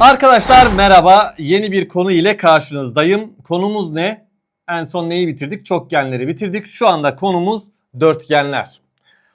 Arkadaşlar merhaba. Yeni bir konu ile karşınızdayım. Konumuz ne? En son neyi bitirdik? Çokgenleri bitirdik. Şu anda konumuz dörtgenler.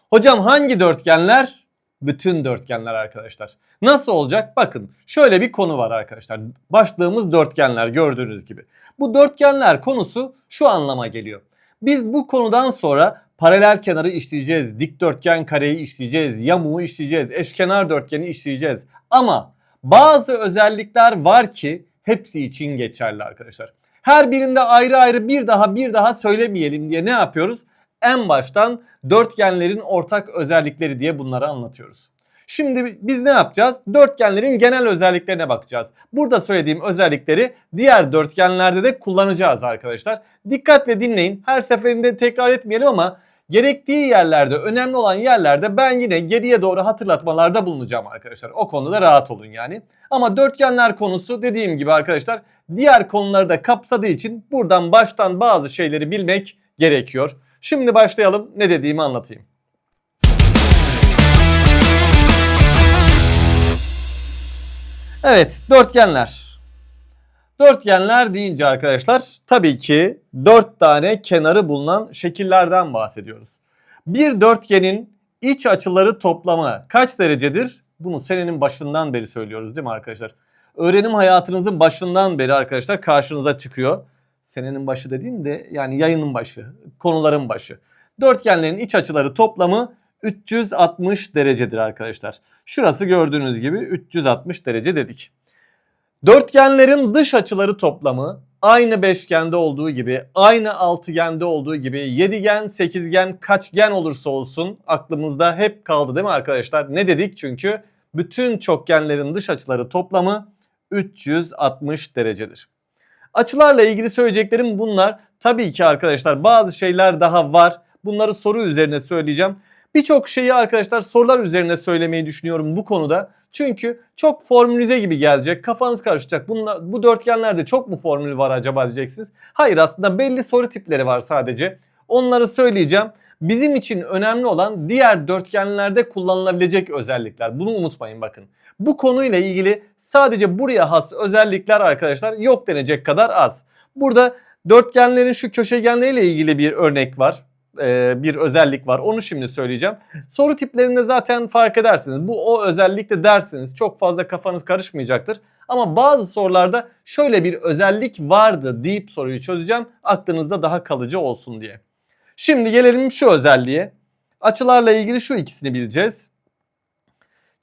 Hocam hangi dörtgenler? Bütün dörtgenler arkadaşlar. Nasıl olacak? Bakın şöyle bir konu var arkadaşlar. Başlığımız dörtgenler gördüğünüz gibi. Bu dörtgenler konusu şu anlama geliyor. Biz bu konudan sonra paralel kenarı işleyeceğiz, dikdörtgen kareyi işleyeceğiz, yamuğu işleyeceğiz, eşkenar dörtgeni işleyeceğiz. Ama bazı özellikler var ki hepsi için geçerli arkadaşlar. Her birinde ayrı ayrı bir daha bir daha söylemeyelim diye ne yapıyoruz? En baştan dörtgenlerin ortak özellikleri diye bunları anlatıyoruz. Şimdi biz ne yapacağız? Dörtgenlerin genel özelliklerine bakacağız. Burada söylediğim özellikleri diğer dörtgenlerde de kullanacağız arkadaşlar. Dikkatle dinleyin. Her seferinde tekrar etmeyelim ama gerektiği yerlerde, önemli olan yerlerde ben yine geriye doğru hatırlatmalarda bulunacağım arkadaşlar. O konuda rahat olun yani. Ama dörtgenler konusu dediğim gibi arkadaşlar diğer konuları da kapsadığı için buradan baştan bazı şeyleri bilmek gerekiyor. Şimdi başlayalım ne dediğimi anlatayım. Evet dörtgenler. Dörtgenler deyince arkadaşlar tabii ki dört tane kenarı bulunan şekillerden bahsediyoruz. Bir dörtgenin iç açıları toplamı kaç derecedir? Bunu senenin başından beri söylüyoruz değil mi arkadaşlar? Öğrenim hayatınızın başından beri arkadaşlar karşınıza çıkıyor. Senenin başı dediğim de yani yayının başı, konuların başı. Dörtgenlerin iç açıları toplamı 360 derecedir arkadaşlar. Şurası gördüğünüz gibi 360 derece dedik. Dörtgenlerin dış açıları toplamı aynı beşgende olduğu gibi, aynı altıgende olduğu gibi, yedigen, sekizgen, kaçgen olursa olsun aklımızda hep kaldı değil mi arkadaşlar? Ne dedik? Çünkü bütün çokgenlerin dış açıları toplamı 360 derecedir. Açılarla ilgili söyleyeceklerim bunlar. Tabii ki arkadaşlar bazı şeyler daha var. Bunları soru üzerine söyleyeceğim. Birçok şeyi arkadaşlar sorular üzerine söylemeyi düşünüyorum bu konuda. Çünkü çok formülize gibi gelecek. Kafanız karışacak. Bunlar, bu dörtgenlerde çok mu formül var acaba diyeceksiniz. Hayır aslında belli soru tipleri var sadece. Onları söyleyeceğim. Bizim için önemli olan diğer dörtgenlerde kullanılabilecek özellikler. Bunu unutmayın bakın. Bu konuyla ilgili sadece buraya has özellikler arkadaşlar yok denecek kadar az. Burada dörtgenlerin şu köşegenleriyle ilgili bir örnek var e, bir özellik var. Onu şimdi söyleyeceğim. Soru tiplerinde zaten fark edersiniz. Bu o özellikte dersiniz. Çok fazla kafanız karışmayacaktır. Ama bazı sorularda şöyle bir özellik vardı deyip soruyu çözeceğim. Aklınızda daha kalıcı olsun diye. Şimdi gelelim şu özelliğe. Açılarla ilgili şu ikisini bileceğiz.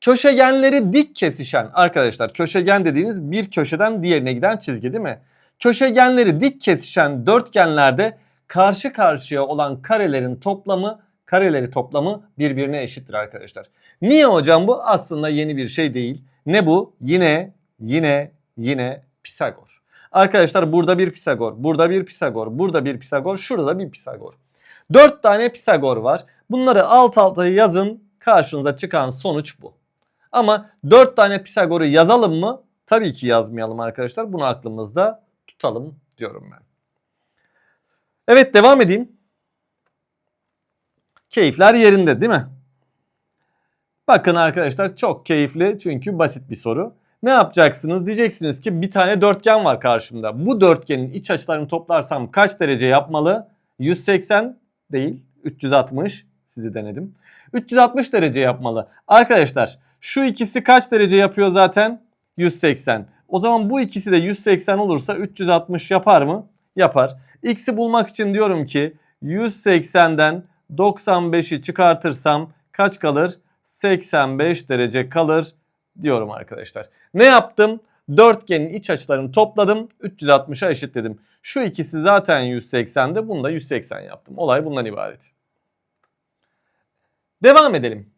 Köşegenleri dik kesişen arkadaşlar köşegen dediğiniz bir köşeden diğerine giden çizgi değil mi? Köşegenleri dik kesişen dörtgenlerde karşı karşıya olan karelerin toplamı kareleri toplamı birbirine eşittir arkadaşlar. Niye hocam bu? Aslında yeni bir şey değil. Ne bu? Yine yine yine Pisagor. Arkadaşlar burada bir Pisagor, burada bir Pisagor, burada bir Pisagor, şurada da bir Pisagor. Dört tane Pisagor var. Bunları alt alta yazın. Karşınıza çıkan sonuç bu. Ama dört tane Pisagor'u yazalım mı? Tabii ki yazmayalım arkadaşlar. Bunu aklımızda tutalım diyorum ben. Evet devam edeyim. Keyifler yerinde değil mi? Bakın arkadaşlar çok keyifli çünkü basit bir soru. Ne yapacaksınız? Diyeceksiniz ki bir tane dörtgen var karşımda. Bu dörtgenin iç açılarını toplarsam kaç derece yapmalı? 180 değil 360 sizi denedim. 360 derece yapmalı. Arkadaşlar şu ikisi kaç derece yapıyor zaten? 180. O zaman bu ikisi de 180 olursa 360 yapar mı? Yapar. X'i bulmak için diyorum ki 180'den 95'i çıkartırsam kaç kalır? 85 derece kalır diyorum arkadaşlar. Ne yaptım? Dörtgenin iç açılarını topladım. 360'a eşitledim. Şu ikisi zaten 180'de. Bunu da 180 yaptım. Olay bundan ibaret. Devam edelim.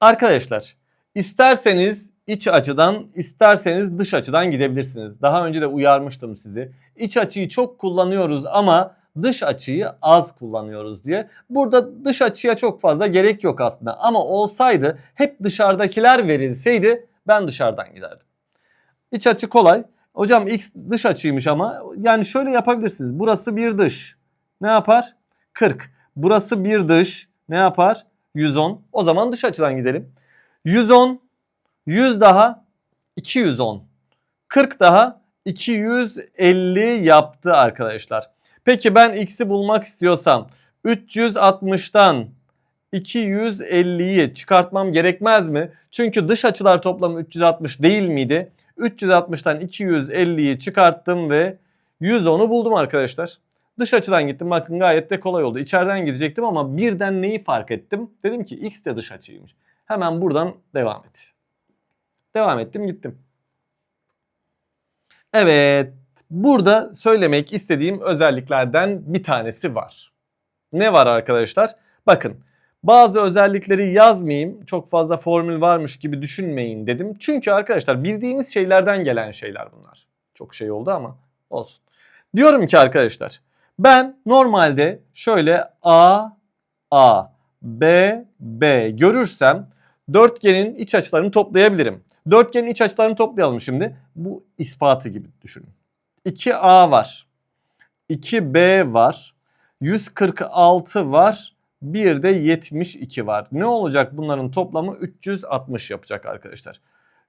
Arkadaşlar isterseniz iç açıdan isterseniz dış açıdan gidebilirsiniz. Daha önce de uyarmıştım sizi. İç açıyı çok kullanıyoruz ama dış açıyı az kullanıyoruz diye. Burada dış açıya çok fazla gerek yok aslında. Ama olsaydı hep dışarıdakiler verilseydi ben dışarıdan giderdim. İç açı kolay. Hocam x dış açıymış ama yani şöyle yapabilirsiniz. Burası bir dış. Ne yapar? 40. Burası bir dış. Ne yapar? 110. O zaman dış açıdan gidelim. 110 100 daha 210. 40 daha 250 yaptı arkadaşlar. Peki ben x'i bulmak istiyorsam 360'tan 250'yi çıkartmam gerekmez mi? Çünkü dış açılar toplamı 360 değil miydi? 360'tan 250'yi çıkarttım ve 110'u buldum arkadaşlar. Dış açıdan gittim bakın gayet de kolay oldu. İçeriden gidecektim ama birden neyi fark ettim? Dedim ki x de dış açıymış. Hemen buradan devam et. Devam ettim gittim. Evet burada söylemek istediğim özelliklerden bir tanesi var. Ne var arkadaşlar? Bakın bazı özellikleri yazmayayım çok fazla formül varmış gibi düşünmeyin dedim. Çünkü arkadaşlar bildiğimiz şeylerden gelen şeyler bunlar. Çok şey oldu ama olsun. Diyorum ki arkadaşlar ben normalde şöyle A, A, B, B görürsem dörtgenin iç açılarını toplayabilirim. Dörtgenin iç açılarını toplayalım şimdi. Bu ispatı gibi düşünün. 2A var. 2B var. 146 var. Bir de 72 var. Ne olacak bunların toplamı 360 yapacak arkadaşlar.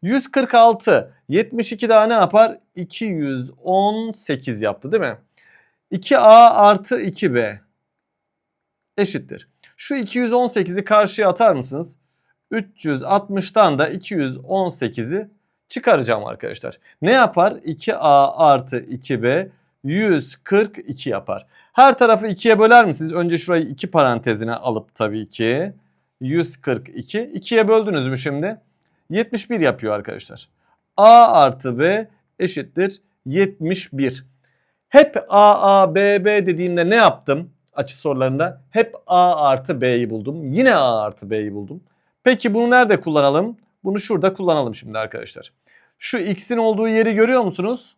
146 72 daha ne yapar? 218 yaptı değil mi? 2A artı 2B eşittir. Şu 218'i karşıya atar mısınız? 360'tan da 218'i çıkaracağım arkadaşlar. Ne yapar? 2A artı 2B 142 yapar. Her tarafı 2'ye böler misiniz? Önce şurayı 2 parantezine alıp tabii ki 142. 2'ye böldünüz mü şimdi? 71 yapıyor arkadaşlar. A artı B eşittir 71. Hep A, A, B, B dediğimde ne yaptım? Açı sorularında hep A artı B'yi buldum. Yine A artı B'yi buldum. Peki bunu nerede kullanalım? Bunu şurada kullanalım şimdi arkadaşlar. Şu x'in olduğu yeri görüyor musunuz?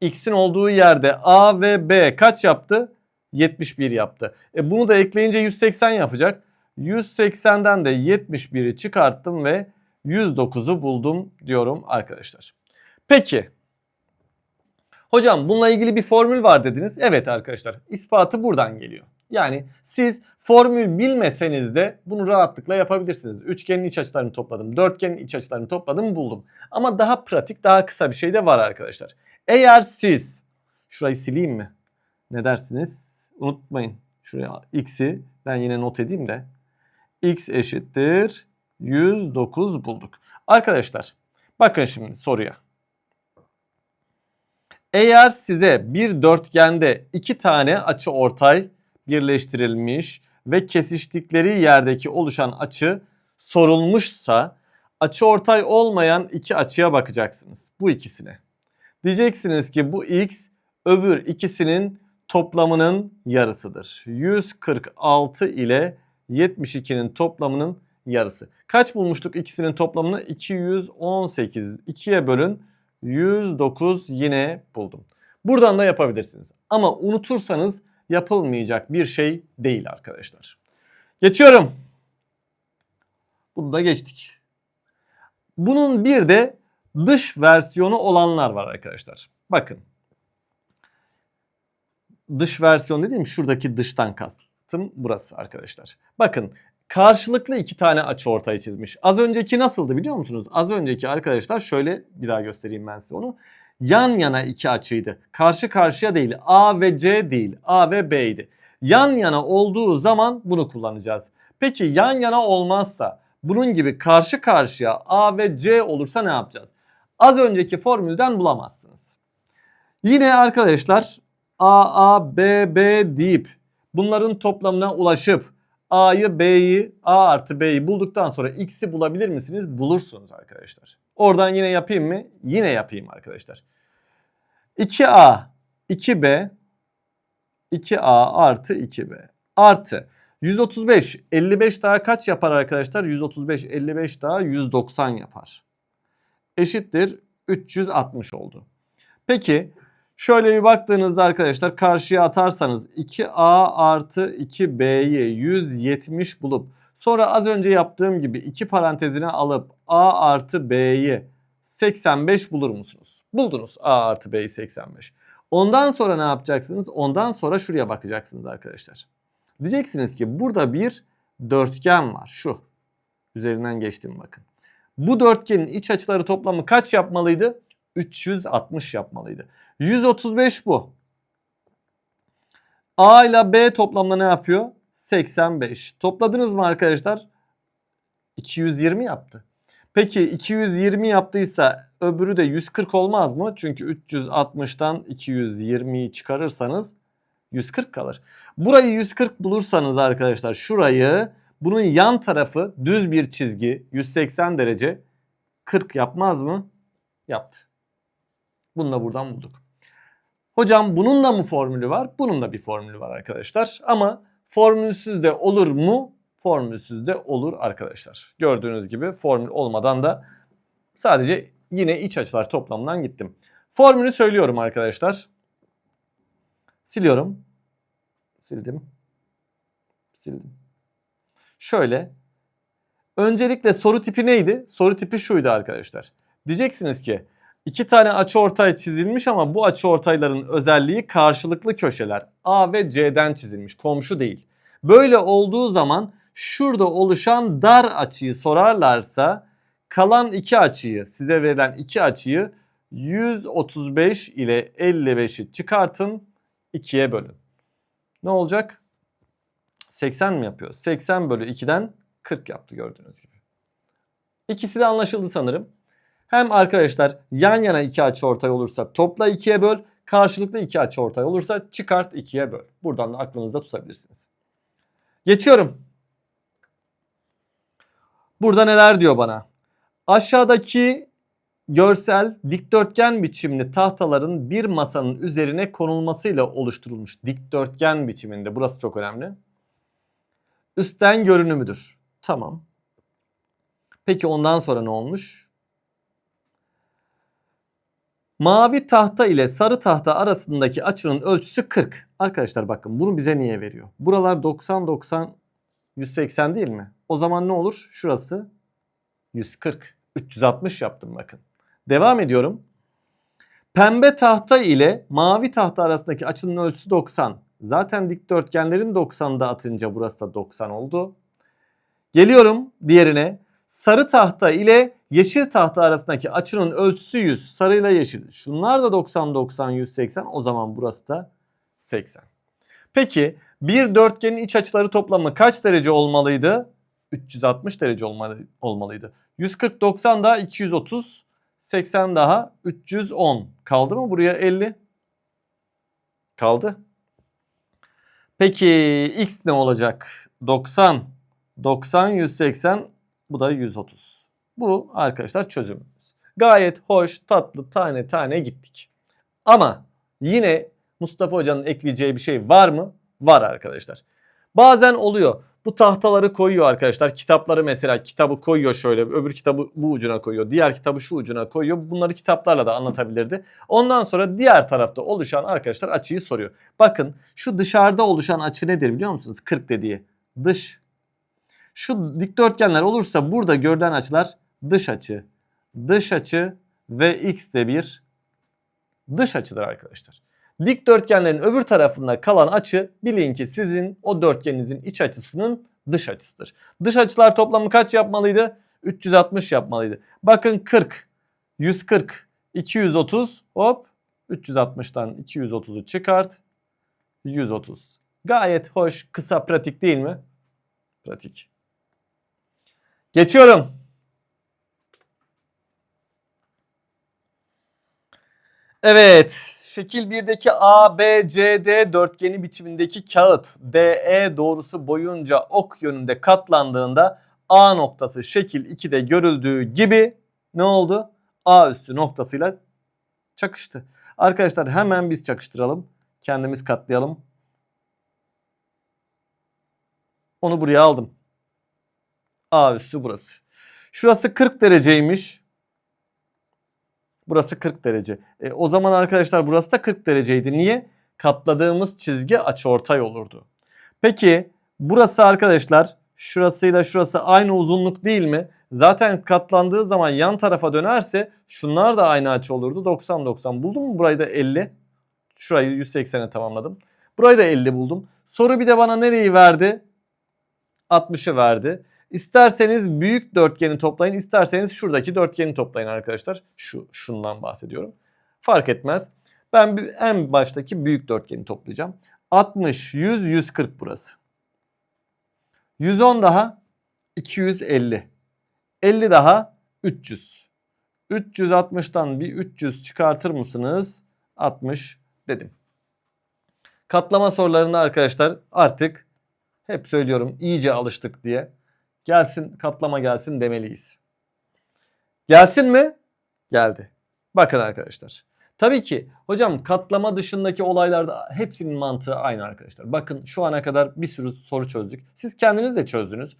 X'in olduğu yerde A ve B kaç yaptı? 71 yaptı. E bunu da ekleyince 180 yapacak. 180'den de 71'i çıkarttım ve 109'u buldum diyorum arkadaşlar. Peki. Hocam bununla ilgili bir formül var dediniz. Evet arkadaşlar ispatı buradan geliyor. Yani siz formül bilmeseniz de bunu rahatlıkla yapabilirsiniz. Üçgenin iç açılarını topladım, dörtgenin iç açılarını topladım, buldum. Ama daha pratik, daha kısa bir şey de var arkadaşlar. Eğer siz, şurayı sileyim mi? Ne dersiniz? Unutmayın. Şuraya x'i ben yine not edeyim de. x eşittir 109 bulduk. Arkadaşlar bakın şimdi soruya. Eğer size bir dörtgende iki tane açı ortay birleştirilmiş ve kesiştikleri yerdeki oluşan açı sorulmuşsa açı ortay olmayan iki açıya bakacaksınız. Bu ikisine. Diyeceksiniz ki bu x öbür ikisinin toplamının yarısıdır. 146 ile 72'nin toplamının yarısı. Kaç bulmuştuk ikisinin toplamını? 218. 2'ye bölün 109 yine buldum. Buradan da yapabilirsiniz. Ama unutursanız yapılmayacak bir şey değil arkadaşlar. Geçiyorum. Bunu da geçtik. Bunun bir de dış versiyonu olanlar var arkadaşlar. Bakın. Dış versiyon dediğim şuradaki dıştan kastım burası arkadaşlar. Bakın karşılıklı iki tane açı ortaya çizmiş. Az önceki nasıldı biliyor musunuz? Az önceki arkadaşlar şöyle bir daha göstereyim ben size onu. Yan yana iki açıydı. Karşı karşıya değil. A ve C değil. A ve B'ydi. Yan yana olduğu zaman bunu kullanacağız. Peki yan yana olmazsa bunun gibi karşı karşıya A ve C olursa ne yapacağız? Az önceki formülden bulamazsınız. Yine arkadaşlar A, A, B, B deyip bunların toplamına ulaşıp A'yı B'yi A artı B'yi bulduktan sonra X'i bulabilir misiniz? Bulursunuz arkadaşlar. Oradan yine yapayım mı? Yine yapayım arkadaşlar. 2A 2B 2A artı 2B artı 135 55 daha kaç yapar arkadaşlar? 135 55 daha 190 yapar. Eşittir 360 oldu. Peki şöyle bir baktığınızda arkadaşlar karşıya atarsanız 2A artı 2B'yi 170 bulup sonra az önce yaptığım gibi iki parantezine alıp A artı B'yi 85 bulur musunuz? Buldunuz A artı B'yi 85. Ondan sonra ne yapacaksınız? Ondan sonra şuraya bakacaksınız arkadaşlar. Diyeceksiniz ki burada bir dörtgen var. Şu. Üzerinden geçtim bakın. Bu dörtgenin iç açıları toplamı kaç yapmalıydı? 360 yapmalıydı. 135 bu. A ile B toplamda ne yapıyor? 85. Topladınız mı arkadaşlar? 220 yaptı. Peki 220 yaptıysa öbürü de 140 olmaz mı? Çünkü 360'tan 220'yi çıkarırsanız 140 kalır. Burayı 140 bulursanız arkadaşlar şurayı bunun yan tarafı düz bir çizgi 180 derece 40 yapmaz mı? Yaptı. Bunu da buradan bulduk. Hocam bunun da mı formülü var? Bunun da bir formülü var arkadaşlar. Ama formülsüz de olur mu? Formülsüz de olur arkadaşlar. Gördüğünüz gibi formül olmadan da sadece yine iç açılar toplamından gittim. Formülü söylüyorum arkadaşlar. Siliyorum. Sildim. Sildim. Şöyle. Öncelikle soru tipi neydi? Soru tipi şuydu arkadaşlar. Diyeceksiniz ki iki tane açı ortay çizilmiş ama bu açı ortayların özelliği karşılıklı köşeler. A ve C'den çizilmiş. Komşu değil. Böyle olduğu zaman şurada oluşan dar açıyı sorarlarsa kalan iki açıyı size verilen iki açıyı 135 ile 55'i çıkartın 2'ye bölün. Ne olacak? 80 mi yapıyor? 80 bölü 2'den 40 yaptı gördüğünüz gibi. İkisi de anlaşıldı sanırım. Hem arkadaşlar yan yana iki açı ortay olursa topla 2'ye böl. Karşılıklı iki açı ortay olursa çıkart 2'ye böl. Buradan da aklınızda tutabilirsiniz. Geçiyorum. Burada neler diyor bana? Aşağıdaki görsel dikdörtgen biçimli tahtaların bir masanın üzerine konulmasıyla oluşturulmuş dikdörtgen biçiminde. Burası çok önemli. Üstten görünümüdür. Tamam. Peki ondan sonra ne olmuş? Mavi tahta ile sarı tahta arasındaki açının ölçüsü 40. Arkadaşlar bakın bunu bize niye veriyor? Buralar 90 90 180 değil mi? O zaman ne olur? Şurası 140. 360 yaptım bakın. Devam ediyorum. Pembe tahta ile mavi tahta arasındaki açının ölçüsü 90. Zaten dikdörtgenlerin 90'da atınca burası da 90 oldu. Geliyorum diğerine. Sarı tahta ile yeşil tahta arasındaki açının ölçüsü 100. Sarı ile yeşil. Şunlar da 90 90 180. O zaman burası da 80. Peki bir dörtgenin iç açıları toplamı kaç derece olmalıydı? 360 derece olmalı, olmalıydı. 140 90 daha 230 80 daha 310. Kaldı mı buraya 50? Kaldı. Peki x ne olacak? 90 90 180 bu da 130. Bu arkadaşlar çözümümüz. Gayet hoş, tatlı, tane tane gittik. Ama yine Mustafa Hoca'nın ekleyeceği bir şey var mı? Var arkadaşlar. Bazen oluyor. Bu tahtaları koyuyor arkadaşlar. Kitapları mesela kitabı koyuyor şöyle. Öbür kitabı bu ucuna koyuyor. Diğer kitabı şu ucuna koyuyor. Bunları kitaplarla da anlatabilirdi. Ondan sonra diğer tarafta oluşan arkadaşlar açıyı soruyor. Bakın şu dışarıda oluşan açı nedir biliyor musunuz? 40 dediği. Dış. Şu dikdörtgenler olursa burada görülen açılar dış açı. Dış açı ve x de bir dış açıdır arkadaşlar. Dikdörtgenlerin öbür tarafında kalan açı bilin ki sizin o dörtgeninizin iç açısının dış açısıdır. Dış açılar toplamı kaç yapmalıydı? 360 yapmalıydı. Bakın 40, 140, 230 hop 360'tan 230'u çıkart. 130. Gayet hoş, kısa, pratik değil mi? Pratik. Geçiyorum. Evet, şekil 1'deki ABCD dörtgeni biçimindeki kağıt DE doğrusu boyunca ok yönünde katlandığında A noktası şekil 2'de görüldüğü gibi ne oldu? A üstü noktasıyla çakıştı. Arkadaşlar hemen biz çakıştıralım. Kendimiz katlayalım. Onu buraya aldım. A üssü burası. Şurası 40 dereceymiş. Burası 40 derece. E, o zaman arkadaşlar burası da 40 dereceydi. Niye? Katladığımız çizgi açıortay olurdu. Peki burası arkadaşlar şurasıyla şurası aynı uzunluk değil mi? Zaten katlandığı zaman yan tarafa dönerse şunlar da aynı açı olurdu. 90 90 buldum mu? Burayı da 50. Şurayı 180'e tamamladım. Burayı da 50 buldum. Soru bir de bana nereyi verdi? 60'ı verdi. İsterseniz büyük dörtgeni toplayın, isterseniz şuradaki dörtgeni toplayın arkadaşlar. Şu şundan bahsediyorum. Fark etmez. Ben en baştaki büyük dörtgeni toplayacağım. 60, 100, 140 burası. 110 daha 250. 50 daha 300. 360'tan bir 300 çıkartır mısınız? 60 dedim. Katlama sorularında arkadaşlar artık hep söylüyorum iyice alıştık diye. Gelsin katlama gelsin demeliyiz. Gelsin mi? Geldi. Bakın arkadaşlar. Tabii ki hocam katlama dışındaki olaylarda hepsinin mantığı aynı arkadaşlar. Bakın şu ana kadar bir sürü soru çözdük. Siz kendiniz de çözdünüz.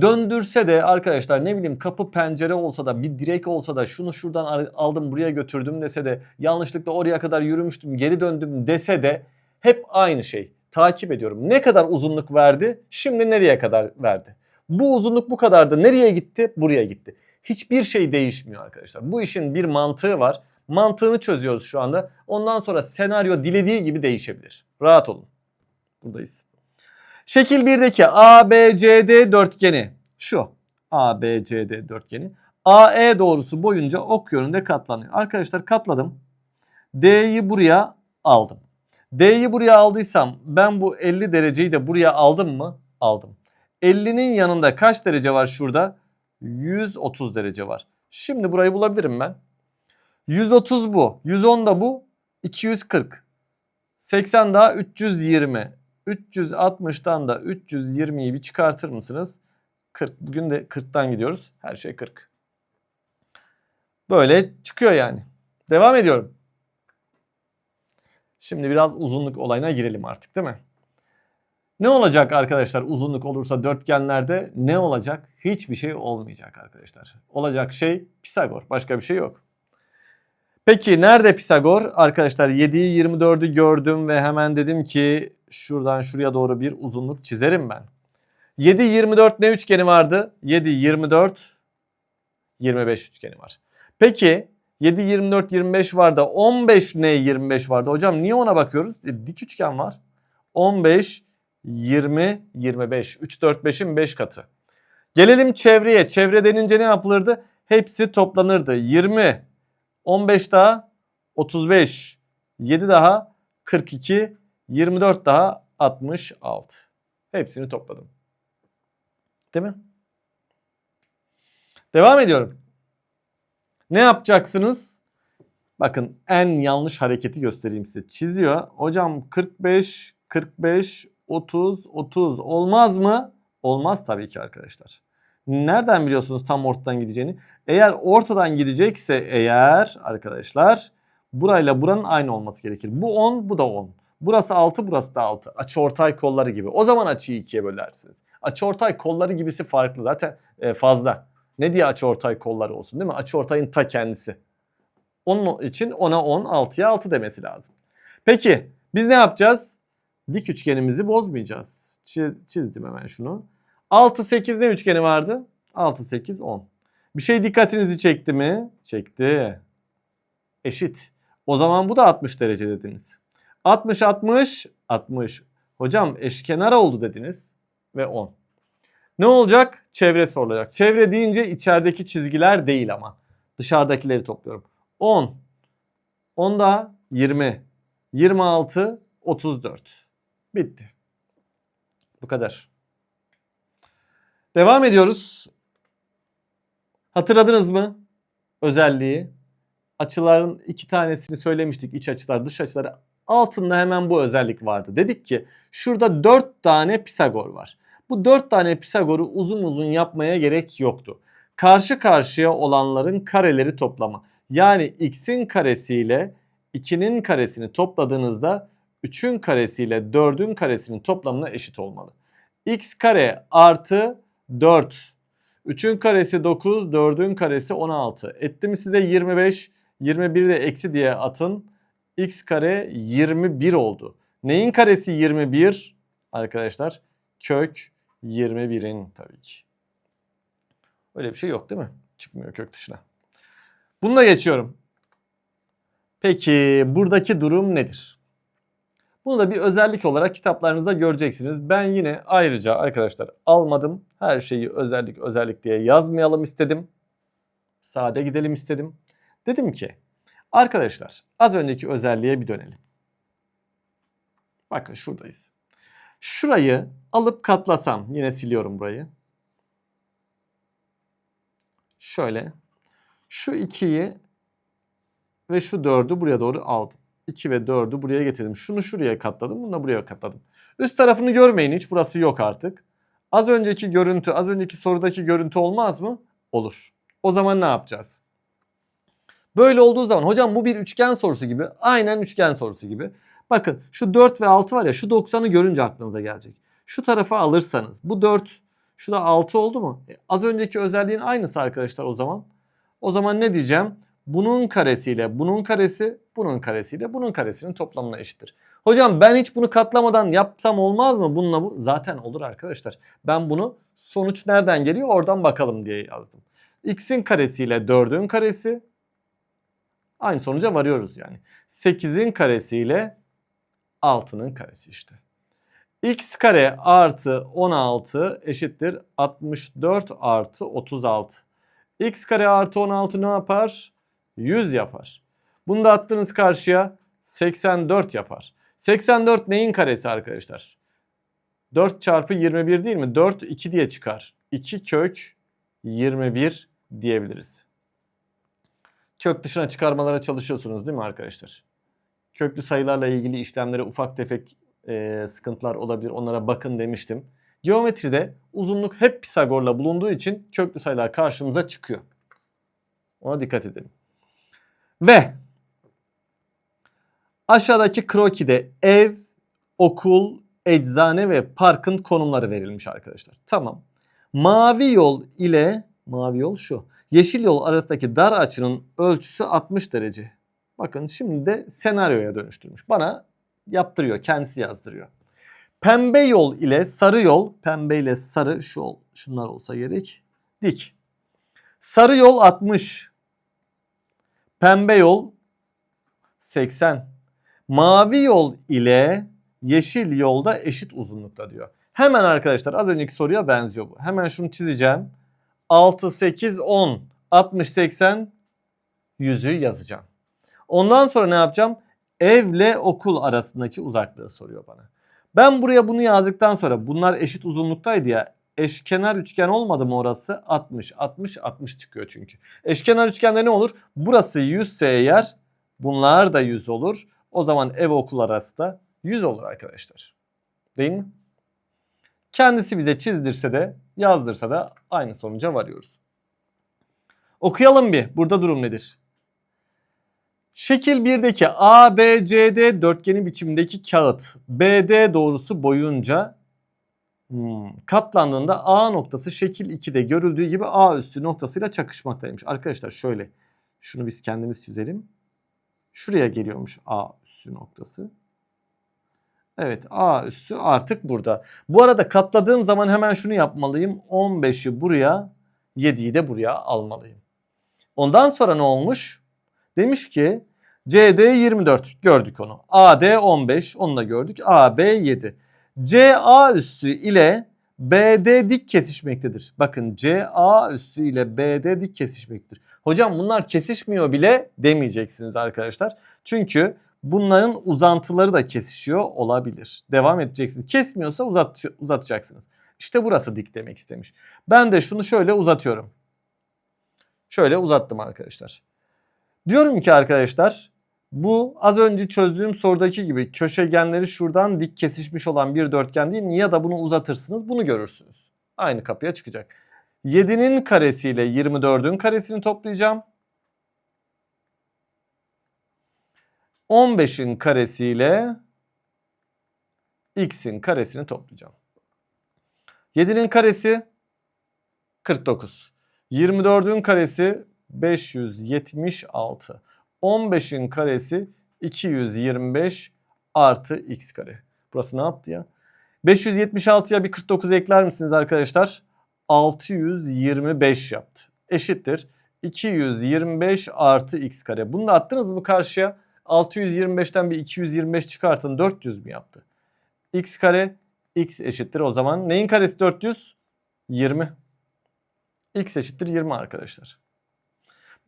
Döndürse de arkadaşlar ne bileyim kapı pencere olsa da bir direk olsa da şunu şuradan al- aldım buraya götürdüm dese de yanlışlıkla oraya kadar yürümüştüm geri döndüm dese de hep aynı şey. Takip ediyorum. Ne kadar uzunluk verdi? Şimdi nereye kadar verdi? Bu uzunluk bu kadardı. Nereye gitti? Buraya gitti. Hiçbir şey değişmiyor arkadaşlar. Bu işin bir mantığı var. Mantığını çözüyoruz şu anda. Ondan sonra senaryo dilediği gibi değişebilir. Rahat olun. Buradayız. Şekil 1'deki ABCD dörtgeni şu. ABCD dörtgeni. AE doğrusu boyunca ok yönünde katlanıyor. Arkadaşlar katladım. D'yi buraya aldım. D'yi buraya aldıysam ben bu 50 dereceyi de buraya aldım mı? Aldım. 50'nin yanında kaç derece var şurada? 130 derece var. Şimdi burayı bulabilirim ben. 130 bu. 110 da bu. 240. 80 daha 320. 360'tan da 320'yi bir çıkartır mısınız? 40. Bugün de 40'tan gidiyoruz. Her şey 40. Böyle çıkıyor yani. Devam ediyorum. Şimdi biraz uzunluk olayına girelim artık değil mi? Ne olacak arkadaşlar uzunluk olursa dörtgenlerde ne olacak? Hiçbir şey olmayacak arkadaşlar. Olacak şey Pisagor. Başka bir şey yok. Peki nerede Pisagor? Arkadaşlar 7'yi 24'ü gördüm ve hemen dedim ki şuradan şuraya doğru bir uzunluk çizerim ben. 7 24 ne üçgeni vardı? 7 24 25 üçgeni var. Peki 7 24 25 var da 15 ne 25 vardı? Hocam niye ona bakıyoruz? E, dik üçgen var. 15 20 25 3 4 5'in 5 katı. Gelelim çevreye. Çevre denince ne yapılırdı? Hepsi toplanırdı. 20 15 daha 35 7 daha 42 24 daha 66. Hepsini topladım. Değil mi? Devam ediyorum. Ne yapacaksınız? Bakın en yanlış hareketi göstereyim size. Çiziyor. Hocam 45, 45, 30, 30 olmaz mı? Olmaz tabii ki arkadaşlar. Nereden biliyorsunuz tam ortadan gideceğini? Eğer ortadan gidecekse eğer arkadaşlar burayla buranın aynı olması gerekir. Bu 10, bu da 10. Burası 6, burası da 6. Açıortay kolları gibi. O zaman açıyı ikiye bölersiniz. Açıortay kolları gibisi farklı. Zaten e, fazla. Ne diye açıortay kolları olsun değil mi? Açıortayın ta kendisi. Onun için ona 10, 6'ya 6 demesi lazım. Peki biz ne yapacağız? Dik üçgenimizi bozmayacağız. Çi- Çizdim hemen şunu. 6, 8 ne üçgeni vardı? 6, 8, 10. Bir şey dikkatinizi çekti mi? Çekti. Eşit. O zaman bu da 60 derece dediniz. 60, 60, 60. Hocam eşkenar oldu dediniz ve 10. Ne olacak? Çevre sorulacak. Çevre deyince içerideki çizgiler değil ama. Dışarıdakileri topluyorum. 10. 10 daha 20. 26, 34. Bitti. Bu kadar. Devam ediyoruz. Hatırladınız mı özelliği? Açıların iki tanesini söylemiştik. iç açılar, dış açıları. Altında hemen bu özellik vardı. Dedik ki şurada 4 tane Pisagor var. Bu 4 tane Pisagor'u uzun uzun yapmaya gerek yoktu. Karşı karşıya olanların kareleri toplamı. Yani x'in karesiyle 2'nin karesini topladığınızda 3'ün karesiyle 4'ün karesinin toplamına eşit olmalı. x kare artı 4. 3'ün karesi 9, 4'ün karesi 16. Etti mi size 25? 21 de eksi diye atın. x kare 21 oldu. Neyin karesi 21? Arkadaşlar kök 21'in tabii ki. Öyle bir şey yok değil mi? Çıkmıyor kök dışına. Bununla geçiyorum. Peki buradaki durum nedir? Bunu da bir özellik olarak kitaplarınızda göreceksiniz. Ben yine ayrıca arkadaşlar almadım. Her şeyi özellik özellik diye yazmayalım istedim. Sade gidelim istedim. Dedim ki arkadaşlar az önceki özelliğe bir dönelim. Bakın şuradayız. Şurayı alıp katlasam yine siliyorum burayı. Şöyle şu 2'yi ve şu 4'ü buraya doğru aldım. 2 ve 4'ü buraya getirdim. Şunu şuraya katladım. Bunu da buraya katladım. Üst tarafını görmeyin hiç. Burası yok artık. Az önceki görüntü, az önceki sorudaki görüntü olmaz mı? Olur. O zaman ne yapacağız? Böyle olduğu zaman hocam bu bir üçgen sorusu gibi. Aynen üçgen sorusu gibi. Bakın şu 4 ve 6 var ya şu 90'ı görünce aklınıza gelecek. Şu tarafa alırsanız bu 4 şu da 6 oldu mu? E, az önceki özelliğin aynısı arkadaşlar o zaman. O zaman ne diyeceğim? Bunun karesiyle bunun karesi bunun karesiyle bunun karesinin toplamına eşittir. Hocam ben hiç bunu katlamadan yapsam olmaz mı? Bununla bu zaten olur arkadaşlar. Ben bunu sonuç nereden geliyor oradan bakalım diye yazdım. X'in karesiyle 4'ün karesi aynı sonuca varıyoruz yani. 8'in karesiyle 6'nın karesi işte. X kare artı 16 eşittir 64 artı 36. X kare artı 16 ne yapar? 100 yapar. Bunu da attınız karşıya 84 yapar. 84 neyin karesi arkadaşlar? 4 çarpı 21 değil mi? 4 2 diye çıkar. 2 kök 21 diyebiliriz. Kök dışına çıkarmalara çalışıyorsunuz değil mi arkadaşlar? Köklü sayılarla ilgili işlemlere ufak tefek e, sıkıntılar olabilir. Onlara bakın demiştim. Geometride uzunluk hep Pisagor'la bulunduğu için köklü sayılar karşımıza çıkıyor. Ona dikkat edelim. Ve aşağıdaki krokide ev, okul, eczane ve parkın konumları verilmiş arkadaşlar. Tamam. Mavi yol ile mavi yol şu. Yeşil yol arasındaki dar açının ölçüsü 60 derece. Bakın şimdi de senaryoya dönüştürmüş. Bana yaptırıyor, kendisi yazdırıyor. Pembe yol ile sarı yol, pembe ile sarı şu ol, şunlar olsa gerek. Dik. Sarı yol 60. Pembe yol 80. Mavi yol ile yeşil yolda eşit uzunlukta diyor. Hemen arkadaşlar az önceki soruya benziyor bu. Hemen şunu çizeceğim. 6, 8, 10, 60, 80, 100'ü yazacağım. Ondan sonra ne yapacağım? Evle okul arasındaki uzaklığı soruyor bana. Ben buraya bunu yazdıktan sonra bunlar eşit uzunluktaydı ya. Eşkenar üçgen olmadı mı orası? 60, 60, 60 çıkıyor çünkü. Eşkenar üçgende ne olur? Burası 100 ise eğer bunlar da 100 olur. O zaman ev okul arası da 100 olur arkadaşlar. Değil mi? Kendisi bize çizdirse de yazdırsa da aynı sonuca varıyoruz. Okuyalım bir. Burada durum nedir? Şekil 1'deki ABCD dörtgeni biçimindeki kağıt BD doğrusu boyunca hmm, katlandığında A noktası şekil 2'de görüldüğü gibi A üstü noktasıyla çakışmaktaymış. Arkadaşlar şöyle şunu biz kendimiz çizelim. Şuraya geliyormuş A üstü noktası. Evet A üssü artık burada. Bu arada katladığım zaman hemen şunu yapmalıyım. 15'i buraya 7'yi de buraya almalıyım. Ondan sonra ne olmuş? Demiş ki CD 24 gördük onu. AD 15 onu da gördük. AB 7. CA üssü ile BD dik kesişmektedir. Bakın CA üssü ile BD dik kesişmektedir. Hocam bunlar kesişmiyor bile demeyeceksiniz arkadaşlar. Çünkü bunların uzantıları da kesişiyor olabilir. Devam edeceksiniz. Kesmiyorsa uzat, uzatacaksınız. İşte burası dik demek istemiş. Ben de şunu şöyle uzatıyorum. Şöyle uzattım arkadaşlar. Diyorum ki arkadaşlar bu az önce çözdüğüm sorudaki gibi köşegenleri şuradan dik kesişmiş olan bir dörtgen değil mi? Ya da bunu uzatırsınız bunu görürsünüz. Aynı kapıya çıkacak. 7'nin karesiyle 24'ün karesini toplayacağım. 15'in karesiyle x'in karesini toplayacağım. 7'nin karesi 49. 24'ün karesi 576. 15'in karesi 225 artı x kare. Burası ne yaptı ya? 576'ya bir 49 ekler misiniz arkadaşlar? 625 yaptı. Eşittir. 225 artı x kare. Bunu da attınız mı karşıya? 625'ten bir 225 çıkartın 400 mü yaptı? x kare x eşittir o zaman. Neyin karesi 400? 20. x eşittir 20 arkadaşlar.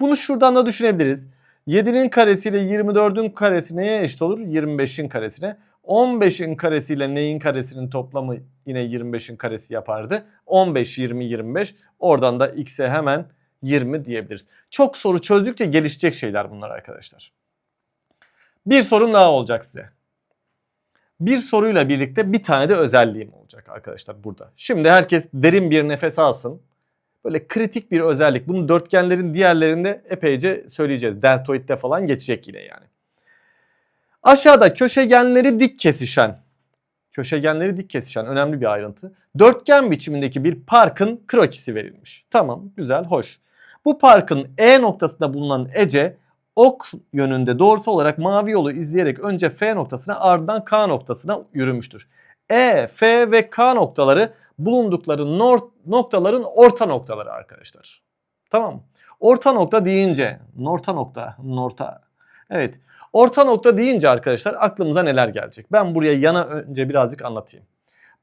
Bunu şuradan da düşünebiliriz. 7'nin karesiyle 24'ün karesi neye eşit olur? 25'in karesine. 15'in karesiyle neyin karesinin toplamı yine 25'in karesi yapardı. 15, 20, 25. Oradan da x'e hemen 20 diyebiliriz. Çok soru çözdükçe gelişecek şeyler bunlar arkadaşlar. Bir sorum daha olacak size. Bir soruyla birlikte bir tane de özelliğim olacak arkadaşlar burada. Şimdi herkes derin bir nefes alsın. Böyle kritik bir özellik. Bunu dörtgenlerin diğerlerinde epeyce söyleyeceğiz. Deltoid'de falan geçecek yine yani. Aşağıda köşegenleri dik kesişen, köşegenleri dik kesişen önemli bir ayrıntı. Dörtgen biçimindeki bir parkın krokisi verilmiş. Tamam, güzel, hoş. Bu parkın E noktasında bulunan Ece ok yönünde doğrusal olarak mavi yolu izleyerek önce F noktasına ardından K noktasına yürümüştür. E, F ve K noktaları bulundukları noktaların orta noktaları arkadaşlar. Tamam? Orta nokta deyince, norta nokta, norta. Evet. Orta nokta deyince arkadaşlar aklımıza neler gelecek? Ben buraya yana önce birazcık anlatayım.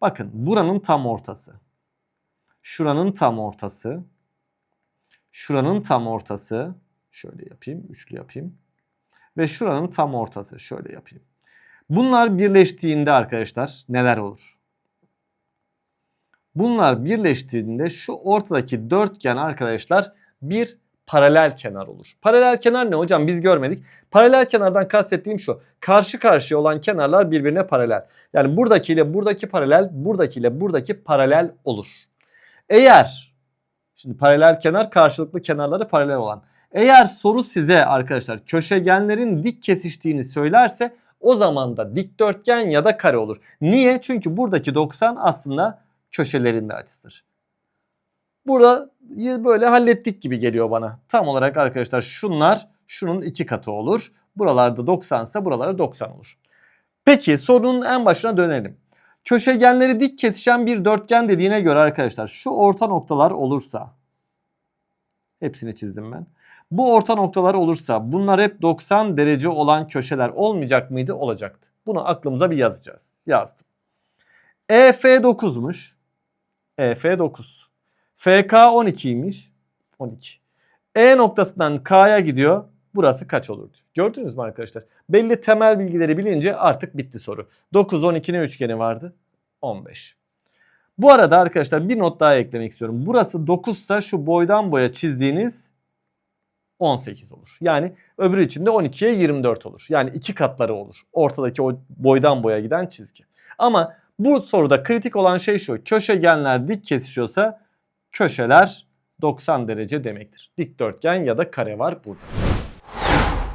Bakın buranın tam ortası. Şuranın tam ortası. Şuranın tam ortası. Şöyle yapayım, üçlü yapayım. Ve şuranın tam ortası. Şöyle yapayım. Bunlar birleştiğinde arkadaşlar neler olur? Bunlar birleştiğinde şu ortadaki dörtgen arkadaşlar bir paralel kenar olur. Paralel kenar ne hocam biz görmedik. Paralel kenardan kastettiğim şu. Karşı karşıya olan kenarlar birbirine paralel. Yani buradaki ile buradaki paralel, buradaki ile buradaki paralel olur. Eğer şimdi paralel kenar karşılıklı kenarları paralel olan. Eğer soru size arkadaşlar köşegenlerin dik kesiştiğini söylerse o zaman da dikdörtgen ya da kare olur. Niye? Çünkü buradaki 90 aslında köşelerinde açısıdır. Burada böyle hallettik gibi geliyor bana. Tam olarak arkadaşlar şunlar şunun iki katı olur. Buralarda 90 ise buralarda 90 olur. Peki sorunun en başına dönelim. Köşegenleri dik kesişen bir dörtgen dediğine göre arkadaşlar şu orta noktalar olursa hepsini çizdim ben. Bu orta noktalar olursa bunlar hep 90 derece olan köşeler olmayacak mıydı? Olacaktı. Bunu aklımıza bir yazacağız. Yazdım. EF 9'muş. EF 9. FK 12'ymiş. 12. E noktasından K'ya gidiyor. Burası kaç olurdu? Gördünüz mü arkadaşlar? Belli temel bilgileri bilince artık bitti soru. 9 12 ne üçgeni vardı? 15. Bu arada arkadaşlar bir not daha eklemek istiyorum. Burası 9 ise şu boydan boya çizdiğiniz 18 olur. Yani öbürü için de 12'ye 24 olur. Yani iki katları olur. Ortadaki o boydan boya giden çizgi. Ama bu soruda kritik olan şey şu. Köşegenler dik kesişiyorsa köşeler 90 derece demektir. Dikdörtgen ya da kare var burada.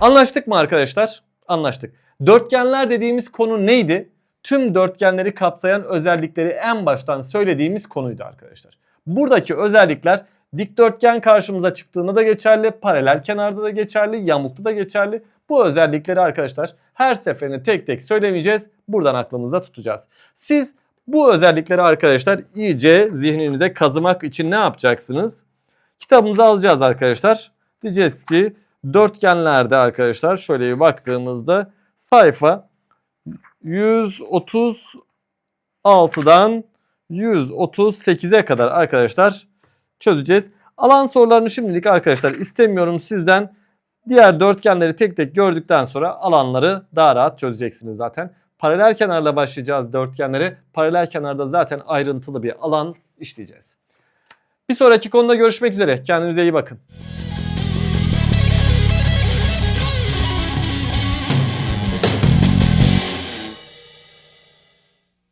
Anlaştık mı arkadaşlar? Anlaştık. Dörtgenler dediğimiz konu neydi? Tüm dörtgenleri kapsayan özellikleri en baştan söylediğimiz konuydu arkadaşlar. Buradaki özellikler dikdörtgen karşımıza çıktığında da geçerli, paralel kenarda da geçerli, yamukta da geçerli. Bu özellikleri arkadaşlar her seferinde tek tek söylemeyeceğiz. Buradan aklımızda tutacağız. Siz bu özellikleri arkadaşlar iyice zihninize kazımak için ne yapacaksınız? Kitabımızı alacağız arkadaşlar. Diyeceğiz ki dörtgenlerde arkadaşlar şöyle bir baktığımızda sayfa 136'dan 138'e kadar arkadaşlar çözeceğiz. Alan sorularını şimdilik arkadaşlar istemiyorum sizden. Diğer dörtgenleri tek tek gördükten sonra alanları daha rahat çözeceksiniz zaten. Paralel kenarla başlayacağız dörtgenleri. Paralel kenarda zaten ayrıntılı bir alan işleyeceğiz. Bir sonraki konuda görüşmek üzere. Kendinize iyi bakın.